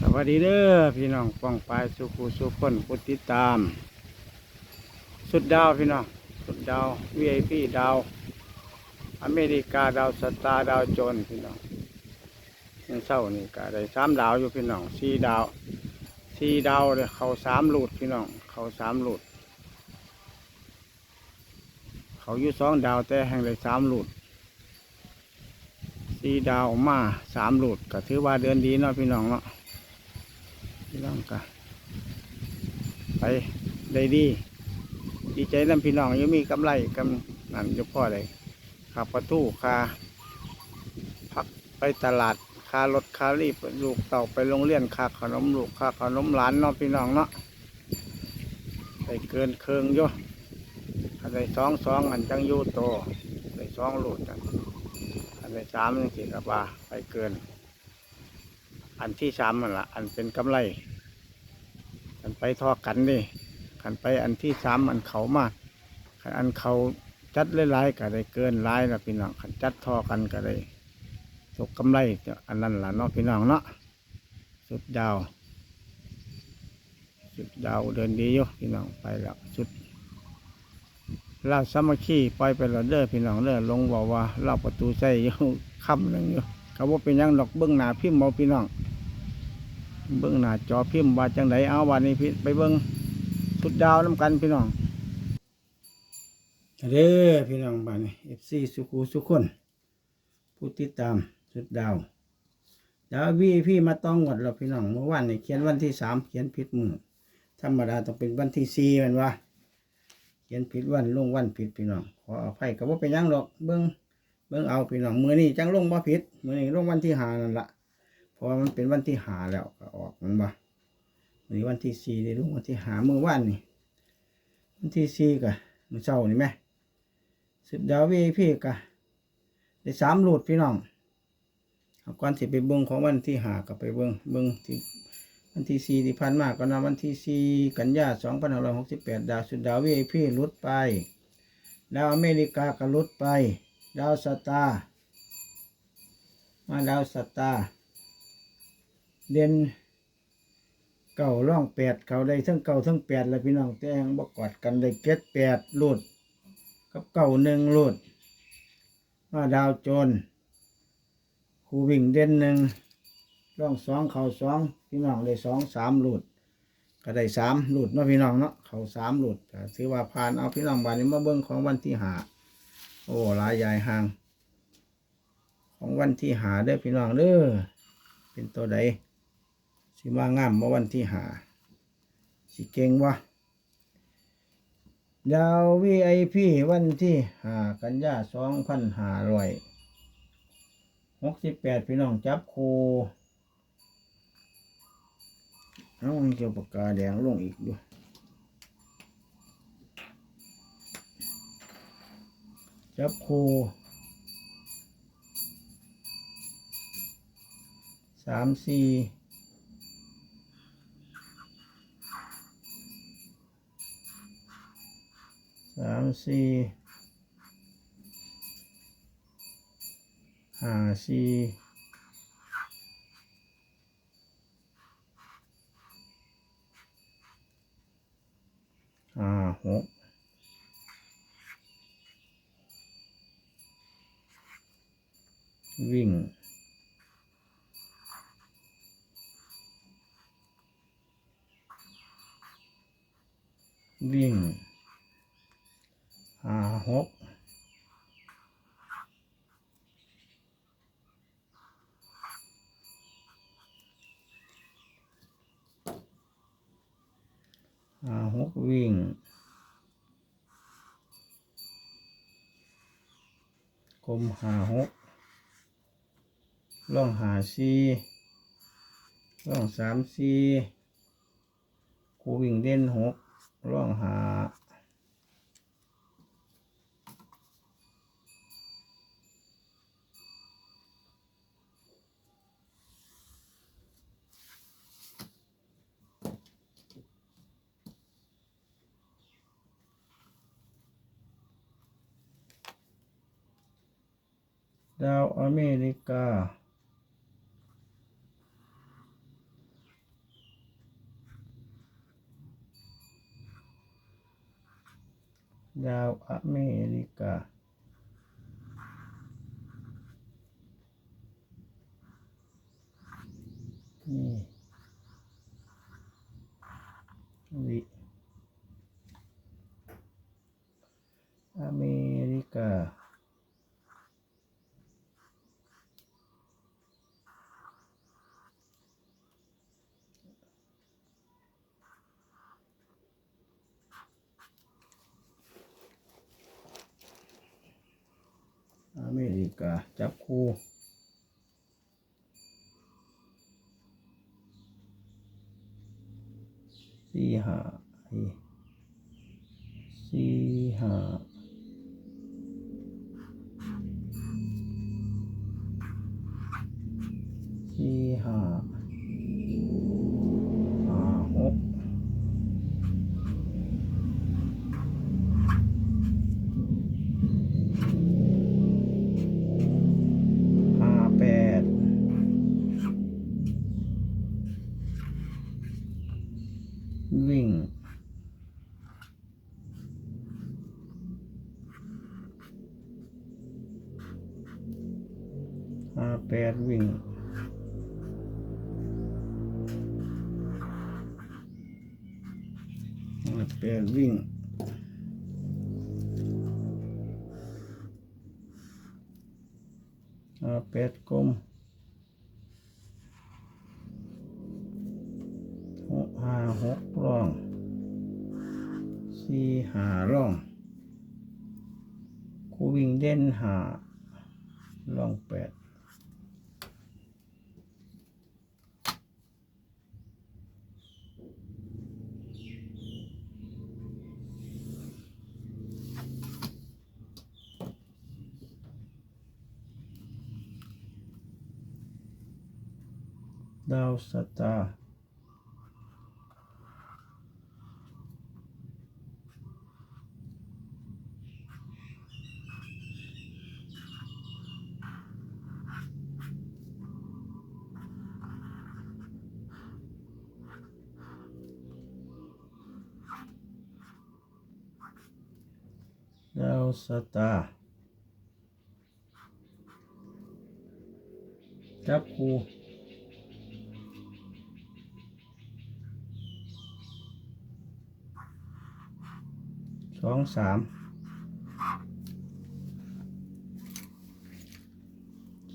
สวัสดีเด้อพี่น้องป้องปลายสุขูสุขคนผู้ติดตาม สุดดาวพี่น้องสุดดาว VIP ดาว อเมริกาดาวสตาร์ดาวโจนพี่น้องยังเศร้านี่ก็ได้สามดาวอยู่พี่น้องสี่ดาวสี่ดาวเลยเขาสามหลุดพี่น้องเขาสามหลุด เขาอยู่สองดาวแต่แห่งเลยสามหลุดสี่ดาวมาสามหลุดก็ถือว่าเดือนดีเนาะพี่น้องเนาะ พี่น้องก็ไปได้ดี ดีใจนำพี่น้องยังมีกำไรกำนั่นยู่พ่อเลยขับประตูคาพักไปตลาดคารถคารีบลูกเต่าไปโรงเรียนคาขนมลูกคาขนมหลานเนาะพี่น้องเนาะไปเกินเคืองยู่อะไรสองสองอันจังยู่โตได้สองหลุดกันอันที่สามนี่สิครับว่าไปเกิน อันที่สามมันละอันเป็นกำไรอันไปทอกันนี่ขันไปอันที่สามอันเขามาขันอันเขาจัดหลายๆก็ได้เกินหลายละพี่น้องขันจัดทอกันก็ได้ตกกำไรอันนั้นล่ะเนาะพี่น้องเนาะสุดดาวสุดดาวเดินดีอยู่พี่น้องไปแล้วสุดเราสามัคคีปล่อยไปแล้วเด้อพี่น้องเด้อลงบอกว่าเราประตูใส่อยู่คำหนึ่งอยู่ เขาว่าเป็นยังดอกเบื้องหน้าพิมพ์เอาพี่น้องเบื้องหน้าจอพิมพ์ว่าจังไดเอาวันนี้พี่ไปเบิ้องสุดดาวน้ำกันพี่น้องเด้อพี่น้องบ้านนี้เอฟซีสุขุสุขคนผู้ติดตามสุดดาวดาววีพี่มาต้องหมดแล้วพี่น้องเมื่อวานนี่เขียนวันที่สามเขียนผิดมือธรรมดาต้องเป็นวันที่สี่มันวะเขียนผิดวันลงวันผิดพี่น้องขออภัยกับว่าเป็นยังหรอกเบิ้อง เบิ้งเอาพี่น้องมือนี้จังลงบ่ผิดมือนี้ลงวันที่หานั่นละเพราะว่ามันเป็นวันที่หาแล้วก็ออกมันบ่มือวันที่สี่ได้ลงวันที่หามือวันนี่วันที่สี่กะมือเช้านี่ไหมสิบดาววีพี่กะได้สามหลุดพี่น้องเอาก่อนสิไปเบิ้งของวันที่หากับไปเบิ้งเบิ้งที่วันที่สี่ที่พันมากก็นำวันที่สี่กันยาสองพันห้าร้อยหกสิบแปดดาวสุดดาววีไอพีลุดไป ดาวอเมริกาก็ลุดไป ดาวสตาร์มาดาวสตาร์เด่นเก่าร่องแปดเขาได้ทั้งเก่าทั้งแปดเลยพี่น้องแต่งบกกอดกันได้เก็ดแปดลุดกับเก่าหนึ่งลุดมาดาวโจรครูวิ่งเด่นหนึ่งร่องสองเข่าสองพี่น้องได้สองสามลุดก็ได้สามหลุดเนาะพี่น้องเนาะเข่าสามหลุดถือว่าผ่านเอาพี่น้องบานนี้มาเบิ้งของวันที่หา โอ้ลายใหญ่ห่าง ของวันที่หาเด้อพี่น้องเด้อเป็นตัวใดสิมางามมาวันที่หาสิเก่งวะดาววีไอพีวันที่หากันยาสองพันหาร้อยหกสิบแปดพี่น้องจับครูเอาเกี่ยวปากกาแดงลงอีกด้วย จับโคสามสี่สามสี่ห้าสี่ห้าหกวิ่ง วิ่งหาหกหาหกวิ่งกลมหาหกล่องหาซีล่องสามซีคูวิ่งเด่นหก ล่องหาดาวอเมริกา ดาวอเมริกา นี่วิอเมริกา อเมริกา จับ คูสี่ห้าสี่ห้าสี่ห้าห้า ห้าแปดกลมหกห้าหกร่องสี่หาร่องคูวิ่งเด่นหาร่องแปด ดาวสตาร์ ดาวสตาร์จับคูส องสาม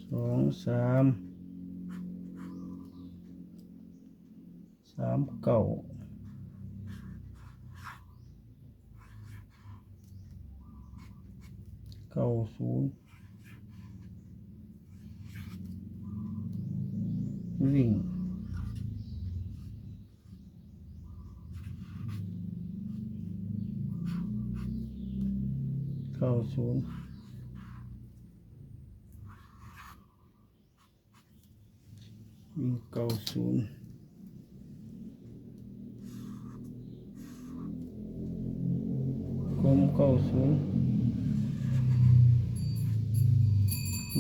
สองสามสามเก้าเก้าศูนย์วิ่ง เก้าศูนย์วิ่งเก้าศูนย์กลมเก้าศูนย์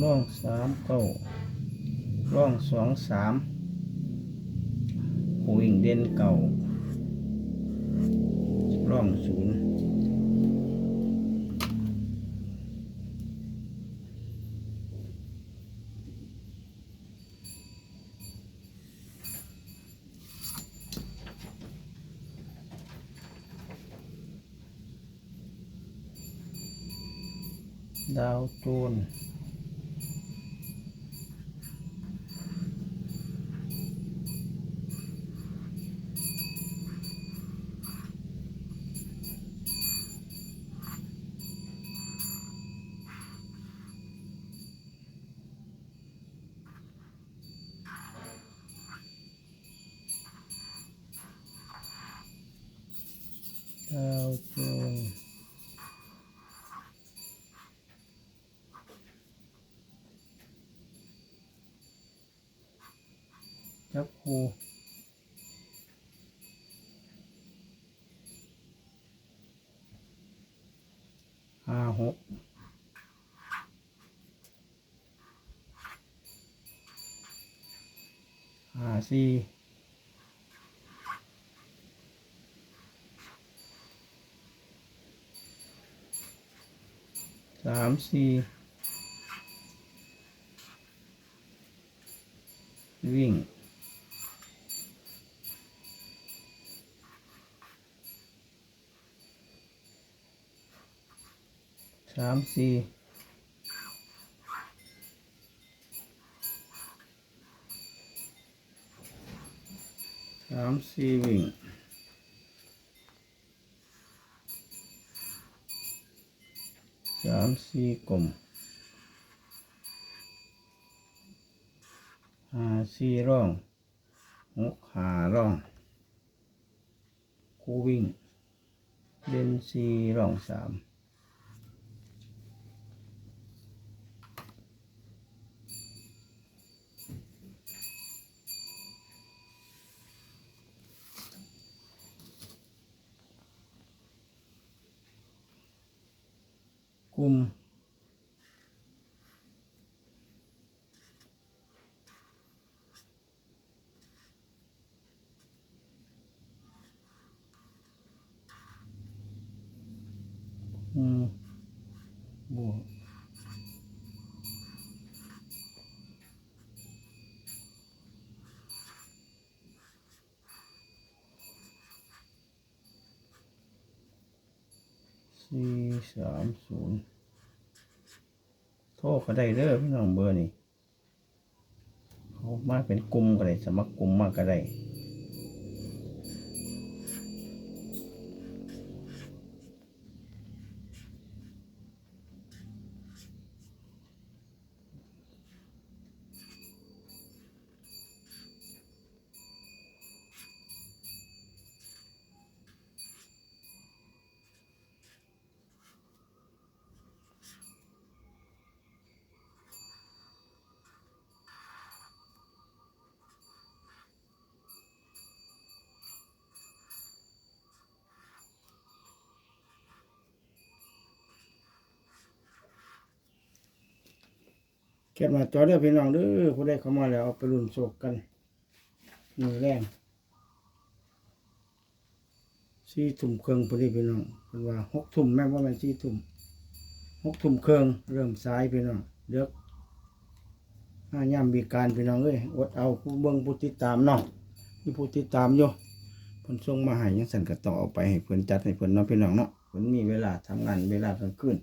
ร่องสามเก้าร่องสองสามหูวิ่งเด่นเก่าร่องศูนย์ ดาวโจน จับคูห้าหกห้าสี่สามสี่วิ่งามสี่สามสี่วิ่งสามสี่กลมห้าสี่ร่องหกหาร่องคู่วิ่งเด่นสี่ร่องสาม กลุ่มอืมบวก สี่สามศูนย์โทรก็ได้เด้อพี่น้องเบอร์นี่เขามาเป็นกลุ่มก็ได้สมัครกลุ่มมากก็ได้ ก็บมาจอเด้อพี่น้องเด้อผู้ใดเข้ามาแล้วเอาไปรุ่นโศกกันมือแรงสี่ทุ่มเครื่องพอดีพี่น้องเป็นว่าหกทุ่มแม่ว่ามันสี่ทุ่มหกทุ่มเครื่องเริ่มสายพี่น้องเดือกห้าย่ำมีการพี่น้องเอ้ยอดเอาผู้เบิ่งผู้ติดตามเนาะมีผู้ติดตามอยู่เพิ่นส่งมาให้ยังสั่นก็ต้องเอาไปให้เพิ่นจัดให้เพิ่นเนาะพี่น้องเนาะเพิ่นมีเวลาทำงานเวลากลางคืน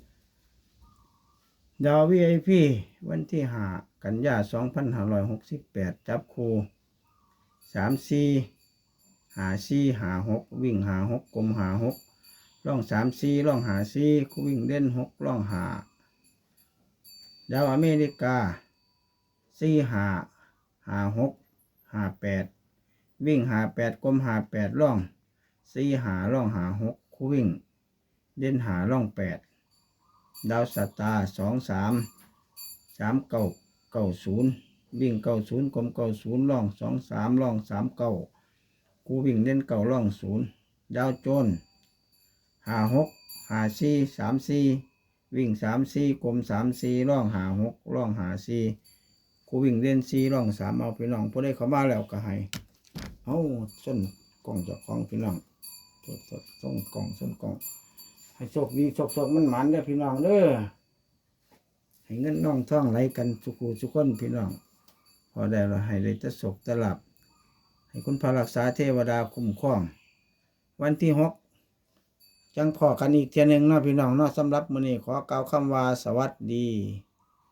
ดาววีไอพีวันที่ห้ากันยาสองพันห้าร้อยหกสิบแปดจับคูสามสี่หาสี่หาหกวิ่งหาหกกลมหาหกล่องสามสี่ล่องหาสี่คู่วิ่งเล่นหกล่องหาดาวอเมริกาสี่หาหาหกหาแปดวิ่งหาแปดกลมหาแปดล่องสี่หาล่องหาหกคู่วิ่งเล่นหาล่องแปด ดาวสตาร์สองสามสามเก้าเก้าศูนย์วิ่งเก้าศูนย์กลมเก้าศูนย์ล่องสองสามล่องสามเก้ากูวิ่งเล่นเก้าล่องศูนย์ดาวโจนหาหกหาสี่สามสี่วิ่งสามสี่กลมสามสี่ล่องหาหกล่องหาสี่กูวิ่งเล่นสี่ล่องสามเอาพี่น้องผู้ได้เข้ามาแล้วก็ให้เอาส้นกล่องจากของพี่น้องตรวจสดส่งกล่องส้นกล่อง ให้โชคดีโชคโชคมันหมันเด้อพี่น้องเด้อให้เงินน้องท่องไหลกันสุขูสุขคนพี่น้อง พอได้เราให้เลยจะสกตลับ ให้คุณพระรักษาเทวดาคุ้มครอง วันที่หกจังพอกันอีกเทียหนึงเนาะพี่น้องเนาะสำหรับมื้อนี้ขอกล่าวคำว่าสวัสดี